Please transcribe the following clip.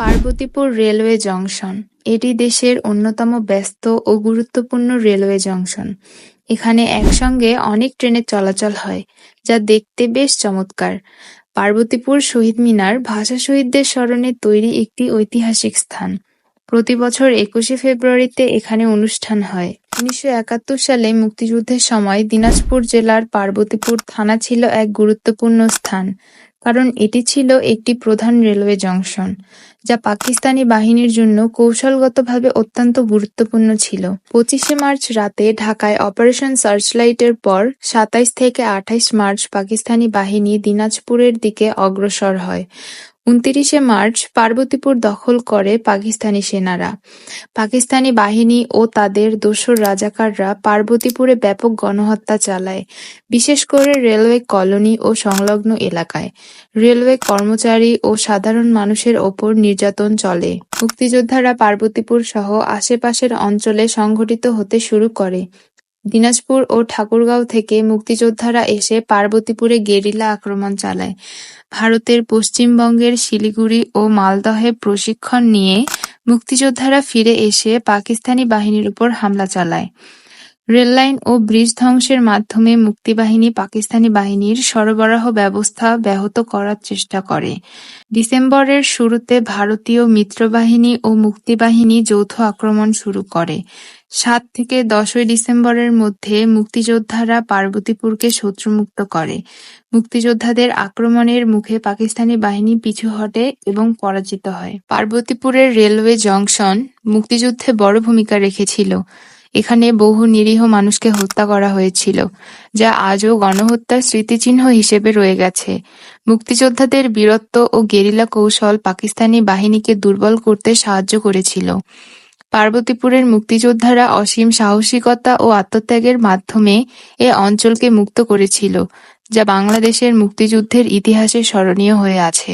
Parbatipur railway junction এটি দেশের অন্যতম ব্যস্ত ও গুরুত্বপূর্ণ রেলওয়ে জংশন। এখানে একসঙ্গে অনেক ট্রেনের চলাচল হয়, যা দেখতে বেশ চমৎকার। পার্বতীপুর শহীদ মিনার ভাষা শহীদদের স্মরণে তৈরি একটি ঐতিহাসিক স্থান। প্রতি বছর একুশে ফেব্রুয়ারিতে এখানে অনুষ্ঠান হয়। উনিশশো একাত্তর সালে মুক্তিযুদ্ধের সময় দিনাজপুর জেলার পার্বতীপুর থানা ছিল এক গুরুত্বপূর্ণ স্থান কারণ এটি ছিল একটি প্রধান রেলওয়ে জংশন, যা পাকিস্তানি বাহিনীর জন্য কৌশলগতভাবে অত্যন্ত গুরুত্বপূর্ণ ছিল। পঁচিশে মার্চ রাতে ঢাকায় অপারেশন সার্চলাইটের পর সাতাইশ থেকে আঠাইশ মার্চ পাকিস্তানি বাহিনী দিনাজপুরের দিকে অগ্রসর হয়। উনত্রিশে মার্চ পার্বতীপুর দখল করে পাকিস্তানি সেনারা। পাকিস্তানি বাহিনী ও তাদের দোসর রাজাকাররা পার্বতীপুরে ব্যাপক গণহত্যা চালায়, বিশেষ করে রেলওয়ে কলোনি ও সংলগ্ন এলাকায়। রেলওয়ে কর্মচারী ও সাধারণ মানুষের ওপর নির্যাতন চলে। মুক্তিযোদ্ধারা পার্বতীপুর সহ আশেপাশের অঞ্চলে সংগঠিত হতে শুরু করে। দিনাজপুর ও ঠাকুরগাঁও থেকে মুক্তিযোদ্ধারা এসে পার্বতীপুরে গেরিলা আক্রমণ চালায়। ভারতের পশ্চিমবঙ্গের শিলিগুড়ি ও মালদহে প্রশিক্ষণ নিয়ে মুক্তিযোদ্ধারা ফিরে এসে পাকিস্তানি বাহিনীর উপর হামলা চালায়। রেললাইন ও ব্রিজ ধ্বংসের মাধ্যমে মুক্তিবাহিনী পাকিস্তানি বাহিনীর সরবরাহ ব্যবস্থা ব্যাহত করার চেষ্টা করে। ডিসেম্বরের শুরুতে ভারতীয় মিত্রবাহিনী ও মুক্তিবাহিনী যৌথ আক্রমণ শুরু করে। সাত থেকে দশই ডিসেম্বরের মধ্যে মুক্তিযোদ্ধারা পার্বতীপুরকে শত্রুমুক্ত করে। মুক্তিযোদ্ধাদের আক্রমণের মুখে পাকিস্তানি বাহিনী পিছু হটে এবং পরাজিত হয়। পার্বতীপুরের রেলওয়ে জংশন মুক্তিযুদ্ধে বড় ভূমিকা রেখেছিল। এখানে বহু নিরীহ মানুষকে হত্যা করা হয়েছিল, যা আজও গণহত্যার স্মৃতিচিহ্ন হিসেবে রয়ে গেছে। মুক্তিযোদ্ধাদের বীরত্ব ও গেরিলা কৌশল পাকিস্তানি বাহিনীকে দুর্বল করতে সাহায্য করেছিল। পার্বতীপুরের মুক্তিযোদ্ধারা অসীম সাহসিকতা ও আত্মত্যাগের মাধ্যমে এ অঞ্চলকে মুক্ত করেছিল, যা বাংলাদেশের মুক্তিযুদ্ধের ইতিহাসে স্মরণীয় হয়ে আছে।